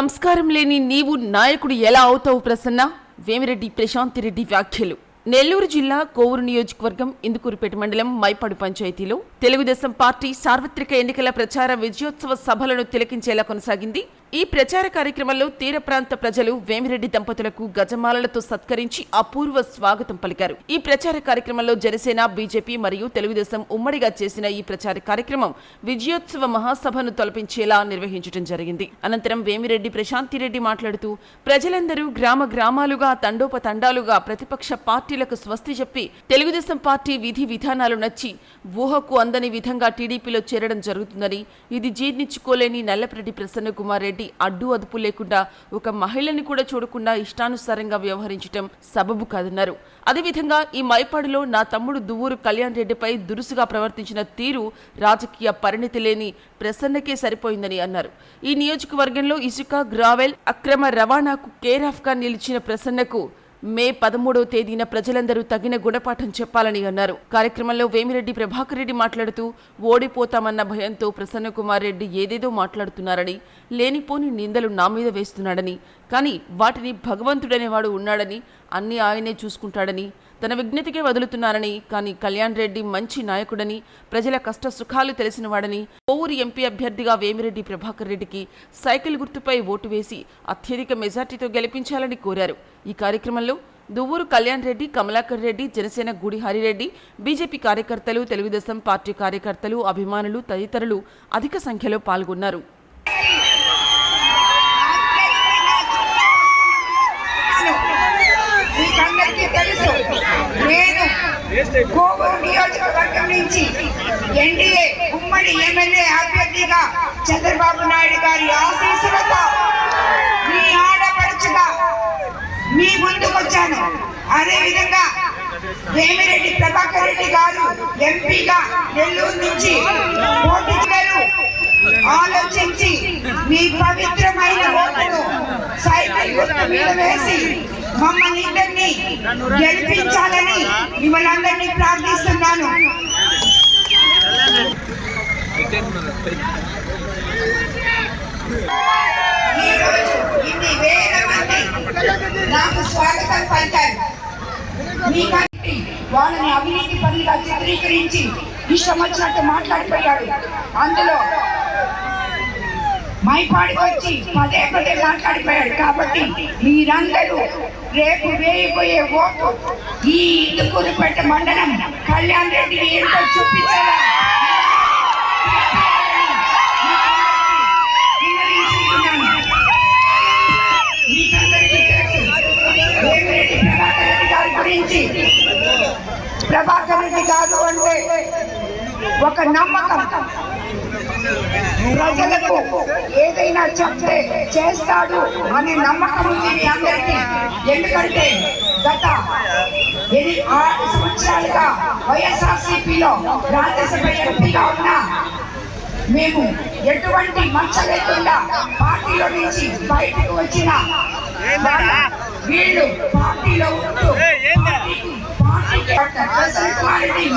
సంస్కారం లేని నీవు నాయకుడు ఎలా అవుతావు ప్రసన్న? వేమిరెడ్డి ప్రశాంత్ రెడ్డి వ్యాఖ్యలు. నెల్లూరు జిల్లా కోవూరు నియోజకవర్గం ఇందుకూరుపేట మండలం మైపాడు పంచాయతీలో తెలుగుదేశం పార్టీ సార్వత్రిక ఎన్నికల ప్రచార విజయోత్సవ సభలను తిలకించేలా కొనసాగింది. ఈ ప్రచార కార్యక్రమంలో తీర ప్రాంత ప్రజలు వేమిరెడ్డి దంపతులకు గజమాలలతో సత్కరించి అపూర్వ స్వాగతం పలికారు. ఈ ప్రచార కార్యక్రమంలో జనసేన బీజేపీ మరియు తెలుగుదేశం ఉమ్మడిగా చేసిన ఈ ప్రచార కార్యక్రమం విజయోత్సవ మహాసభను తొలపించేలా నిర్వహించడం జరిగింది. అనంతరం వేమిరెడ్డి ప్రశాంతిరెడ్డి మాట్లాడుతూ ప్రజలందరూ గ్రామ గ్రామాలుగా తండోపతండాలుగా ప్రతిపక్ష పార్టీలకు స్వస్తి చెప్పి తెలుగుదేశం పార్టీ విధి విధానాలు నచ్చి ఊహకు అందని విధంగా టీడీపీలో చేరడం జరుగుతుందని ఇది జీర్ణించుకోలేని నల్లపరెడ్డి ప్రసన్న కుమార్ రెడ్డి అడ్డు అదుపు లేకుండా ఒక మహిళని కూడా చూడకుండా ఇష్టానుసారంగా వ్యవహరించడం సబబు కాదన్నారు. అదేవిధంగా ఈ మైపాడులో నా తమ్ముడు దువ్వూరు కళ్యాణ్ రెడ్డిపై దురుసుగా ప్రవర్తించిన తీరు రాజకీయ పరిణితి లేని ప్రసన్నకే సరిపోయిందని అన్నారు. ఈ నియోజకవర్గంలో ఇసుక గ్రావెల్ అక్రమ రవాణాకు కేర్ నిలిచిన ప్రసన్నకు మే పదమూడవ తేదీన ప్రజలందరూ తగిన గుణపాఠం చెప్పాలని అన్నారు. కార్యక్రమంలో వేమిరెడ్డి ప్రభాకర్ రెడ్డి మాట్లాడుతూ ఓడిపోతామన్న భయంతో ప్రసన్నకుమార్ రెడ్డి ఏదేదో మాట్లాడుతున్నారని లేనిపోని నిందలు నా మీద వేస్తున్నాడని కానీ వాటిని భగవంతుడనేవాడు ఉన్నాడని అన్ని ఆయనే చూసుకుంటాడని తన విజ్ఞతకే వదులుతున్నారని కానీ కళ్యాణ్ రెడ్డి మంచి నాయకుడని ప్రజల కష్ట సుఖాలు తెలిసినవాడని కోవూరు ఎంపీ అభ్యర్థిగా వేమిరెడ్డి ప్రభాకర్ రెడ్డికి సైకిల్ గుర్తుపై ఓటు వేసి అత్యధిక మెజార్టీతో గెలిపించాలని కోరారు. ఈ కార్యక్రమంలో దువ్వూరు కళ్యాణ్ రెడ్డి కమలాకర్ రెడ్డి జనసేన గుడి హరిరెడ్డి బీజేపీ కార్యకర్తలు తెలుగుదేశం పార్టీ కార్యకర్తలు అభిమానులు తదితరులు అధిక సంఖ్యలో పాల్గొన్నారు మీకందరికీ తెలుసు నేను కోవూరు నియోజకవర్గం నుంచి ఎన్డీఏ ఉమ్మడి ఎమ్మెల్యే అభ్యర్థిగా చంద్రబాబు నాయుడు గారి ఆశీస్సులతో మీ ఆడపడుచుగా మీ ముందుకొచ్చాను అదేవిధంగా వేమిరెడ్డి ప్రభాకర్ రెడ్డి గారు ఎంపీగా నెల్లూరు నుంచి పోటీ ఆలోచించి మీ పవిత్రమైన ఓటును సైకిల్ గుర్తు మీద వేసి మమ్మల్ని ఇద్దరిని గెలిపించాలని మిమ్మల్ని అందరినీ ప్రార్థిస్తున్నాను ఇన్ని వేల మంది నాకు స్వాగతం పలికారు. మీకంటే వాళ్ళని అవినీతి పనులుగా చిత్రీకరించి ఇష్టం వచ్చినట్టు మాట్లాడిపోయాడు. అందులో మైపాడికి వచ్చి పదే పదే మాట్లాడిపోయాడు. కాబట్టి మీరందరూ రేపు వేయబోయే ఓటు ఈ ఇందుకూరుపేట మండలం కళ్యాణ్ రెడ్డిని ఏంటో చూపించాలా? ప్రభాకర్ రెడ్డి గారి గురించి ప్రభాకర్ రెడ్డి గారు అంటే ఒక నమ్మకం. ప్రజలకు ఏదైనా చెప్తే చేస్తాడు అనే నమ్మకం ఉంది మీ అందరికీ ఎందుకంటే గత ఎని ఆరు సంవత్సరాలుగా వైఎస్ఆర్సీపీలో రాజ్యసభ ఎంపీగా ఉన్నా మేము ఎటువంటి మచ్చ లేకుండా పార్టీలో నుంచి బయటకు వచ్చిన వాళ్ళ- వీళ్ళు పార్టీలో ఉంటూ పార్టీకి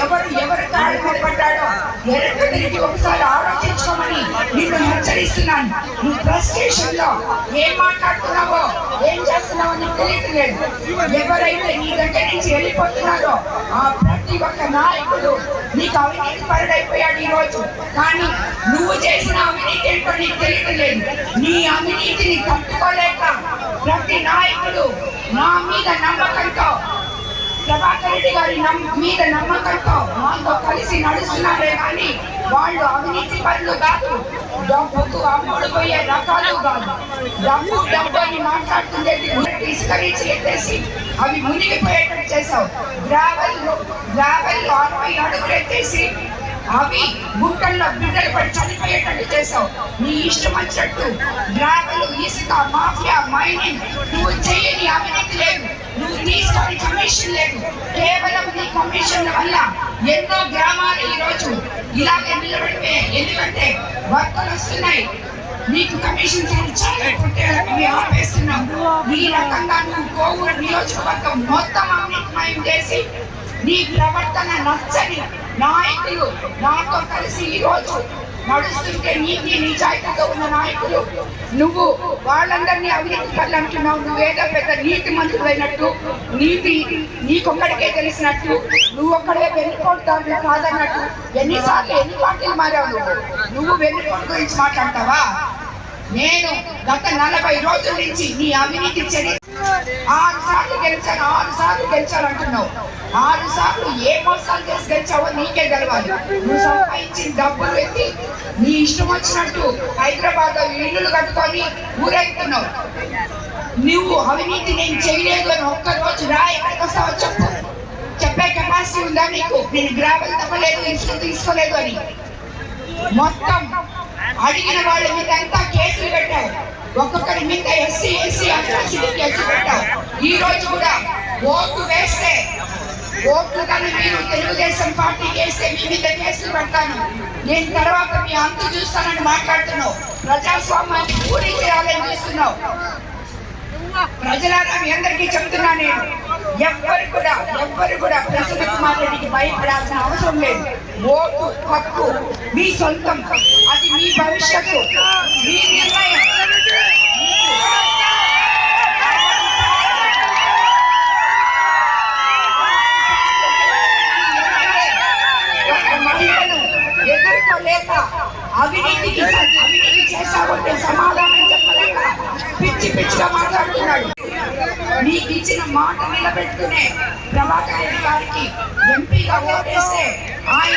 ఎవరు ఎవరు కారణం పడ్డాడో వెనక్కి తిరిగి ఒకసారి ఆలోచించుకోమని నిన్ను హెచ్చరిస్తున్నాను నువ్వు ప్రెస్ స్టేషన్లో ఏం మాట్లాడుతున్నావో ఏం చేస్తున్నావో నీకు తెలియట్లేదు ఎవరైతే నీ దగ్గర నుంచి వెళ్ళిపోతున్నారో ఆ ప్రతి ఒక్క నాయకుడు నీకు అవినీతి పరుడైపోయాడు రోజు కానీ నువ్వు చేసిన అవినీతి ఏంటో నీకు తెలియట్లేదు నీ అవినీతిని తట్టుకోలేక ప్రతి నాయకుడు నా మీద నమ్మకంతో ప్రభాకర్ రెడ్డి గారి మీద నమ్మకంతో మాతో కలిసి నడుస్తున్నారే కానీ వాళ్ళు అవినీతి పనులు కాదు. డబ్బుకు అమ్ముడుపోయే రకాలు కాదు. డబ్బు డబ్బు అని మాట్లాడుతుండే తీసుకరించి ఎత్తేసి అవి మునిగిపోయేటట్టు చేసావు గ్రావెల్ గ్రావెల్ అరవై అడుగులు ఎత్తేసి అవి గుట్టల్లో బిడ్డలు పడి చనిపోయేటట్టు చేసావు నీ ఇష్టం వచ్చినట్టు గ్రావెలు ఇసుక మాఫియా మైనింగ్ నువ్వు చేయని అవినీతి లేదు. నువ్వు తీసుకొని కమిషన్ లేదు. కేవలం నీ కమిషన్ల వల్ల ఎన్నో గ్రామాలు ఈ రోజు ఇలాగే నిలబడిపోయాయి. ఎందుకంటే వర్తలు వస్తున్నాయి. నీకు కమిషన్ చాలకపోతే ఇవి ఈ రకంగా నువ్వు కోవూరు నియోజకవర్గం మొత్తం అవినీతిమయం చేసి నీ ప్రవర్తన నచ్చని నాయకులు నాతో కలిసి ఈరోజు నడుస్తుంటే నీతి నిజాయితీతో ఉన్న నాయకులు నువ్వు వాళ్ళందరినీ అవినీతి పనులు నువ్వేదో పెద్ద నీతి మంత్రులైనట్టు నీతి నీకొక్కడికే తెలిసినట్టు నువ్వు ఒక్కడే వెన్నుపోతావు కాదన్నట్టు ఎన్నిసార్లు ఎన్ని పార్టీలు మారావు నువ్వు? నువ్వు వెన్నుపోటు గురించి మాట్లాడతావా? నేను గత నలభై రోజుల నుంచి నీ అవినీతి చరిత్ర ఆరు సార్లు గెలిచాను ఆరు సార్లు గెలిచాను అంటున్నావు. ఆరు సార్లు ఏ మోసాలు చేసి గెలిచావో నీకే గెలవాలి నువ్వు సంపాదించిన డబ్బులు ఎత్తి నీ ఇష్టం వచ్చినట్టు హైదరాబాద్లో ఇల్లులు కట్టుకొని ఊరెళ్తున్నావు నువ్వు అవినీతి నేను చేయలేదు అని ఒక్క రా ఎక్కడికి వస్తావో చెప్పు. చెప్పే కెపాసిటీ ఉందా నీకు? నేను గ్రావెల్ తప్పలేదు ఇష్టం తీసుకోలేదు అని. మొత్తం అడిగిన వాళ్ళ మీద అంతా కేసులు పెట్టావు. ఒక్కొక్కరి మీద ఎస్సీ ఎస్సీ అట్రాసిటీ కేసులు పెట్టావు. ఈ రోజు కూడా ఓటు వేస్తే ఓట్లు కానీ మీరు తెలుగుదేశం పార్టీ చేస్తే మీ మీద కేసులు పెడతాను. నేను తర్వాత మీ అంతు చూస్తానని మాట్లాడుతున్నావు. ప్రజాస్వామ్యాన్ని పూర్తి చేయాలని చూస్తున్నావు. ప్రజలారా మీ అందరికీ చెప్తున్నా నేను. ఎవ్వరు కూడా ఎవ్వరు కూడా ప్రసన్న కుమార్ రెడ్డికి భయపడాల్సిన అవసరం లేదు. ఓటు హక్కు మీ సొంతం. అది మీ భవిష్యత్తు. మీ నిర్ణయం. ఎదుర్కోలేక అవినీతికి అవినీతి చేశావంటే సమాధానం చెప్పలేక పిచ్చి పిచ్చిగా మాట్లాడుతున్నాడు నీకు ఇచ్చిన మాట నిలబెట్టుకునే ప్రభాకర్ రెడ్డి గారికి ఎంపీగా ఓటేస్తే ఆయన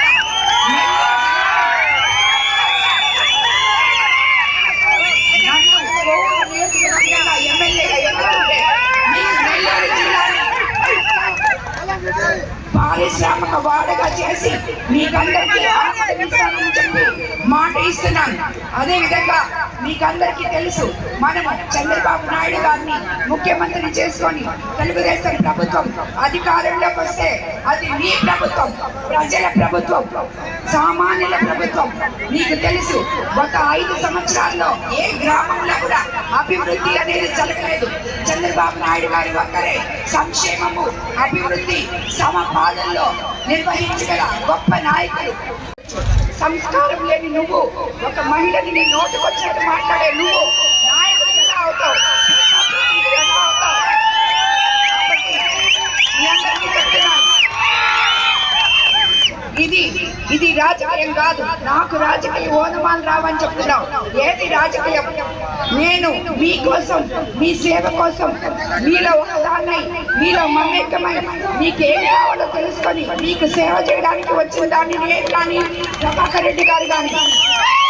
నన్ను కోవూరు నియోజకవర్గంలో ఎమ్మెల్యేగా ఎన్నుకుంటే మీరు నెల్లూరు జిల్లాని పారిశ్రామిక వాడగా చేసి మీకందరికీ తగ్గిస్తానని చెప్పి మాట ఇస్తున్నాను. అదేవిధంగా మీకందరికీ తెలుసు మనము చంద్రబాబు నాయుడు గారిని ముఖ్యమంత్రి చేసుకొని తెలుగుదేశం ప్రభుత్వం అధికారంలోకి వస్తే అది మీ ప్రభుత్వం ప్రజల ప్రభుత్వం సామాన్యుల ప్రభుత్వం. మీకు తెలుసు ఒక ఐదు సంవత్సరాల్లో ఏ గ్రామంలో కూడా అభివృద్ధి అనేది జరగలేదు. చంద్రబాబు నాయుడు గారి ఒక్కరే సంక్షేమము అభివృద్ధి సమపాలనలో నిర్వహించగల గొప్ప నాయకులు సంస్కారం లేని నువ్వు ఒక మహిళని నీ నోటుకు వచ్చినట్టు మాట్లాడే నువ్వు నాయకుడు ఎలా అవుతావు. ఇది ఇది రాజకీయం కాదు. నాకు రాజకీయ ఓనమాలు రావని చెప్తున్నావు. ఏది రాజకీయం? నేను మీకోసం మీ సేవ కోసం మీలో ఒకదాన్నై మీలో మమేకమై మీకు ఏం కావాలో తెలుసుకొని మీకు సేవ చేయడానికి వచ్చిన దాన్ని నేను కానీ ప్రభాకర్ రెడ్డి గారు కానీ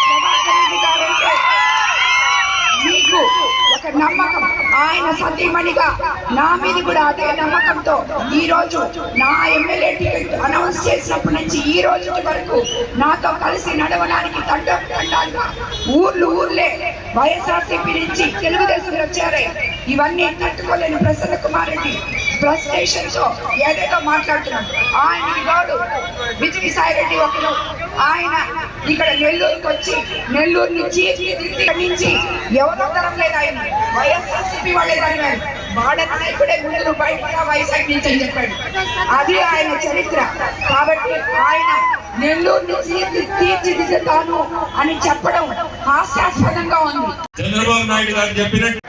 ప్రభాకర్ రెడ్డి గారు అంటే మీకు ఒక నమ్మకం. ఆయన సతీమణిగా నా మీద కూడా అదే నమ్మకంతో ఈ రోజు నా ఎమ్మెల్యే టికెట్ అనౌన్స్ చేసినప్పటి నుంచి ఈ రోజు వరకు నాతో కలిసి నడవడానికి తండ్రి ఊర్లు ఊర్లే వైఎస్ఆర్సీపీ నుంచి తెలుగుదేశం వచ్చారే. ఇవన్నీ తట్టుకోలేని ప్రసన్న కుమార్ రెడ్డి ఫ్రస్ట్రేషన్తో ఏదేదో మాట్లాడుతున్నాడు. ఆయన తోడు విజయసాయి రెడ్డి ఒకరు ఆయన ఇక్కడ నెల్లూరుకి వచ్చి నెల్లూరు నుంచి ఇక్కడి నుంచి ఎవరో తరం లేదు ఆయన. వైఎస్ఆర్సీపీ వాళ్ళే తరిమారు వాళ్ళ నాయకుడే ముందు బయట వైజాగ్ నుంచి అని చెప్పాడు. అది ఆయన చరిత్ర. కాబట్టి ఆయన నెల్లూరు నుంచి తీర్చిదిద్దుతాను అని చెప్పడం హాస్యాస్పదంగా ఉంది. చంద్రబాబు నాయుడు గారు చెప్పినట్టు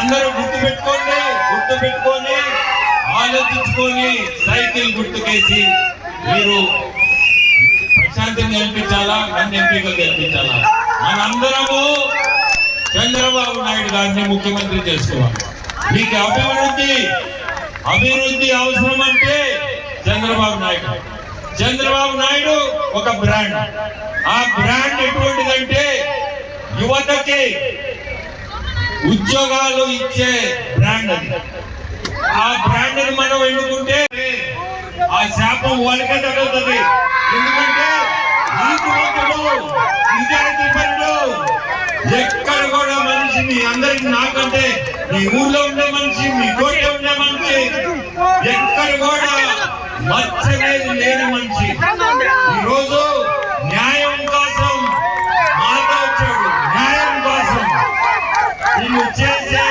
అందరూ గుర్తు పెట్టుకోండి గుర్తు పెట్టుకొని ఆలోచించుకొని సైకిల్ గుర్తుకేసి మీరు శాంతిని గెలిపించాలా? నన్ను ఎంపీగా గెలిపించాలా? మనందరము చంద్రబాబు నాయుడు గారిని ముఖ్యమంత్రి చేసుకోవాలి. మీకు అభివృద్ధి అభివృద్ధి అవసరం అంటే చంద్రబాబు నాయుడు. చంద్రబాబు నాయుడు ఒక బ్రాండ్. ఆ బ్రాండ్ ఎటువంటిదంటే యువతకి ఉద్యోగాలు ఇచ్చే బ్రాండ్ అది. ఆ బ్రాండ్ మనం ఎన్నుకుంటే ఆ శాపం వాళ్ళకే తగులుతుంది. ఎందుకంటే నీతివంతుడు నిజాయితీ పరుడు. ఎక్కడ కూడా మనిషి మీ అందరికి నాకంటే మీ ఊర్లో ఉండే మనిషి మీ కోట ఉండే మనిషి ఎక్కడ కూడా మచ్చలేదు లేని మనిషి. ఈరోజు న్యాయం కోసం మాట వచ్చాడు. న్యాయం కోసం. నువ్వు చేసే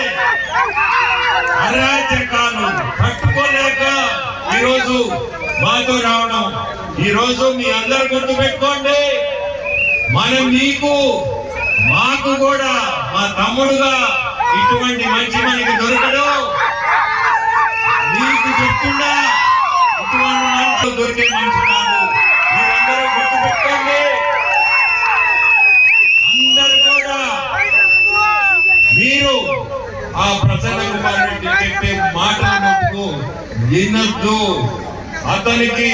అరాచకాలు. ఈరోజు మాతో రావడం. ఈ రోజు మీ అందరు గుర్తు పెట్టుకోండి మనం నీకు మాకు కూడా మా తమ్ముడుగా ఇటువంటి మంచి మనకి దొరకడు. నీకు చెప్తున్నా ఇటువంటి మనిషి దొరికే మనిషి కాదు. మీరందరూ గుర్తుపెట్టుకోండి. అందరు కూడా మీరు ఆ ప్రసన్న కుమార్ రెడ్డి చెప్పే మాటల మటుకు వినొద్దు అతనికి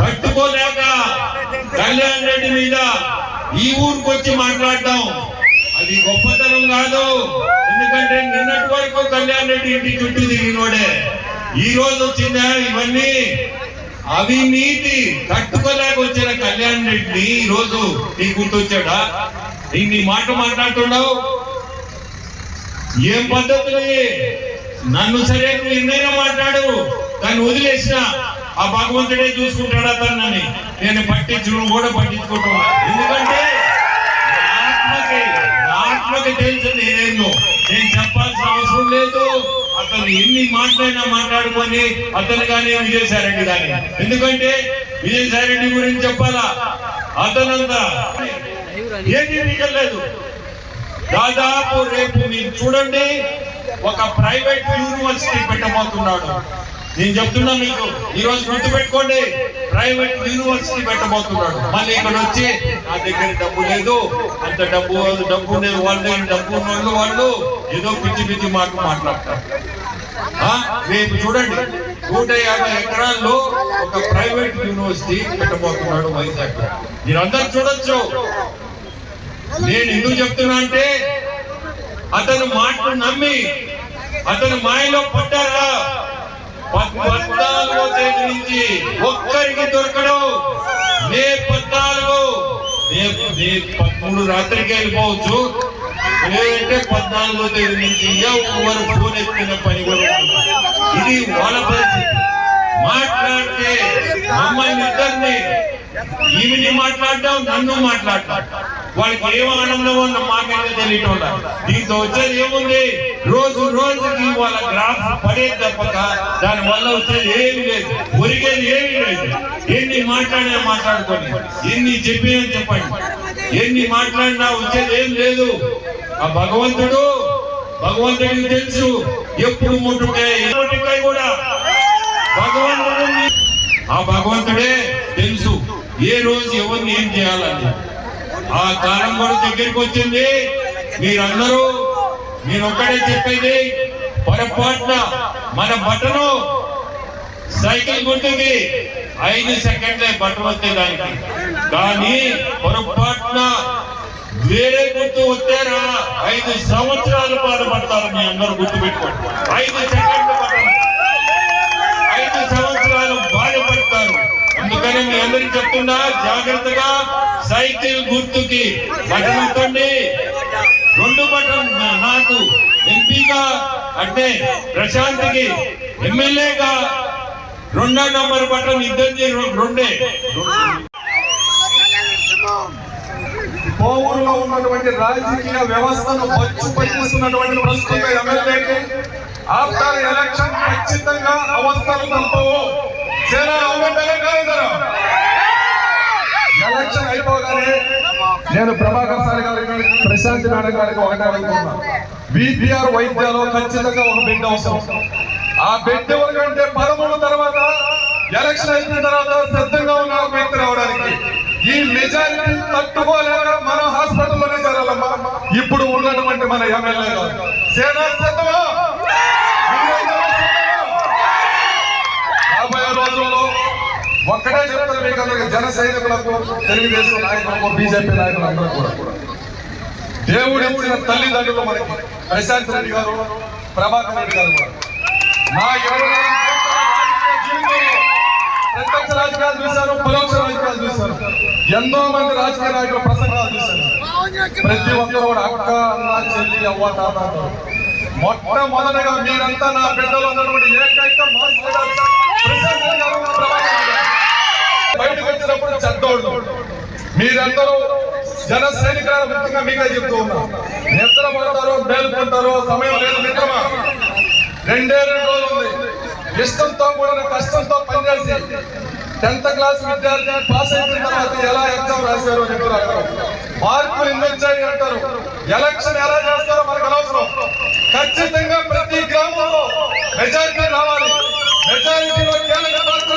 తట్టుకోలేక కళ్యాణ్ రెడ్డి మీద ఈ ఊరికి వచ్చి మాట్లాడటం అది గొప్పతనం కాదు. ఎందుకంటే నిన్నటి వరకు కళ్యాణ్ రెడ్డి ఇంటి చుట్టూ తిరిగినోడే. ఈ రోజు వచ్చిందా ఇవన్నీ? అవినీతి తట్టుకోలేక వచ్చిన కళ్యాణ్ రెడ్డిని ఈ రోజు నీ గుర్తొచ్చాడా? ఇన్ని మాట మాట్లాడుతున్నావు? ఏం పద్ధతులు? నన్ను సరే నువ్వు ఎన్నైనా మాట్లాడు. దాన్ని వదిలేసిన ఆ భగవంతుడే చూసుకుంటాడా తనని? నేను పట్టించడం కూడా పట్టించుకుంటున్నా ఎందుకంటే ఆత్మకి ఆత్మకి తెలుసు నేనేందో. నేను చెప్పాల్సిన అవసరం లేదు. అతను ఎన్ని మాటలైనా మాట్లాడుకొని అతను కానీ విజయసాయిరెడ్డి కానీ ఎందుకంటే విజయసాయిరెడ్డి గురించి చెప్పాలా? అతనంతా ఏది మిగలేదు దాదాపు రేపు మీరు చూడండి. ఒక ప్రైవేట్ యూనివర్సిటీ పెట్టబోతున్నాడు. నేను చెప్తున్నా మీకు ఈ రోజు గుర్తుపెట్టుకోండి ప్రైవేట్ యూనివర్సిటీ పెట్టబోతున్నాడు. మళ్ళీ ఇక్కడ వచ్చి నా దగ్గర డబ్బు లేదు అంత డబ్బు డబ్బు లేదు వాళ్ళు డబ్బు ఉన్న వాళ్ళు ఏదో పిచ్చి పిచ్చి మాట మాట్లాడతారు. ఆ, రేపు చూడండి నూట యాభై ఎకరాల్లో ఒక ప్రైవేట్ యూనివర్సిటీ పెట్టబోతున్నాడు వైజాగ్. మీరందరూ చూడొచ్చు. నేను ఎందుకు చెప్తున్నా అంటే అతను మాటలు నమ్మి అతను మాయలో పడ్డారా పద్నాలుగో తేదీ నుంచి ఒక్కరికి దొరకడం. మే పద్నాలుగు. పదమూడు రాత్రికి వెళ్ళిపోవచ్చు. లేదంటే పద్నాలుగో తేదీ నుంచి ఎవరు ఫోన్ ఎత్తిన పని కూడా ఇది వాళ్ళ పరిస్థితి. మాట్లాడితే అమ్మాయిని ఇద్దరిని ఈమెని మాట్లాడటం నన్ను మాట్లాడటం వాడికి ఏం ఆనందం ఉందో మాకైతే తెలియటం దీంతో వచ్చేది ఏముంది? రోజు రోజుకి వాళ్ళ గ్రాఫ్ పడే తప్పక దాని వల్ల వచ్చేది ఏమి లేదు. ఒరిగేది ఏమి లేదు. ఎన్ని మాట్లాడినా మాట్లాడుకోండి. ఎన్ని చెప్పినా చెప్పండి. ఎన్ని మాట్లాడినా వచ్చేది ఏం లేదు. ఆ భగవంతుడు భగవంతుడికి తెలుసు. ఎప్పుడు ముట్టుకే ముట్టుకాయ కూడా. భగవంతుడు ఆ భగవంతుడే తెలుసు. ఏ రోజు ఎవరిని ఏం చేయాలని. ఆ కాలం కూడా దగ్గరికి వచ్చింది. మీరందరూ నేను ఒక్కడే చెప్పేది పొరపాటున మన బట్టను సైకిల్ గుర్తుంది ఐదు సెకండ్లే బట్టలు వస్తే దానికి కానీ పొరపాటున వేరే గుర్తు వచ్చారా ఐదు సంవత్సరాల పాటు పడతారు మీ అందరూ గుర్తు పెట్టుకోండి ఐదు సెకండ్లు పట్టడం ఐదు సంవత్సరాలు బాధపడతారు అందుకని మీ అందరికి చెప్తున్నా జాగ్రత్తగా సైకిల్ గుర్తుకి బటన్ నొక్కండి. రెండు బటన్ నాకు ఎంపీగా అంటే ప్రశాంత్కి ఎమ్మెల్యేగా రెండో నంబర్ బటన్ ఇద్దరిది రెండే. కోవూరులో ఉన్నటువంటి రాజకీయ వ్యవస్థను బచ్చు పట్టిస్తున్నటువంటి ప్రస్తుత ఎమ్మెల్యేకి ఆఫ్టర్ ఎలక్షన్ ఖచ్చితంగా అవస్థలు తప్పవు. ఎలక్షన్ అయిపోగానే నేను ప్రభాకర్ సార్ గారికి ప్రశాంత్ మేడం గారికి ఒకటే అడుగుతున్నా. బీపీఆర్ వైద్యాలు ఖచ్చితంగా ఒక బిడ్డ అవసరం. ఆ బిడ్డ ఎవరికంటే పదమూడు తర్వాత ఎలక్షన్ అయిపోయిన తర్వాత సిద్ధంగా ఉన్న ఒక వ్యక్తి రావడానికి ఈ మెజారిటీ తట్టుకోలేక మన హాస్పిటల్లోనే చేరాలమ్మా ఇప్పుడు ఉన్నటువంటి మన ఎమ్మెల్యే గారు. సేనా సిద్ధమా మీరందరూ సిద్ధమా? రాబోయే రోజుల్లో ఒక్కటే చెప్తాను మీకు అందరికి జన సైనికులకు తెలుగుదేశం నాయకులకు బీజేపీ నాయకులందరూ కూడా. దేవుడు ఇచ్చిన తల్లిదండ్రులు మనకి ప్రశాంత్ రెడ్డి గారు ప్రభాకర్ రెడ్డి గారు నా ఇరవై ప్రత్యక్ష రాజకీయాలు చూశాను పరోక్ష రాజకీయాలు చూశాను ఎంతో మంది రాజకీయ నాయకుల ప్రసంగాలు చూశాను ప్రతి ఒక్కరు కూడా అక్క అన్న చెల్లి అవ్వ తాత అంటారు. మొట్టమొదటగా మీరంతా నా బిడ్డలు ఉన్నటువంటి ఏకైక మీరందరూ జన సైనికులను ముఖ్యంగా మీకే చెప్తూ ఉన్నాం. పడతారో మేలుకుంటారో సమయం లేదు మిత్రమా రెండే రెండు రోజులు ఉంది. ఇష్టంతో కూడా కష్టంతో పనిచేసి టెన్త్ క్లాస్ విద్యార్థి పాస్ అయిన తర్వాత ఎలా ఎగ్జామ్ రాశారు అని చెప్తారు మార్కులు ఎందుకు వచ్చాయి అంటారు? ఎలక్షన్ ఎలా చేస్తారో మనకు అనవసరం. ఖచ్చితంగా ప్రతి గ్రామంలో మెజారిటీ రావాలి. మెజారిటీలో కీలక పాత్ర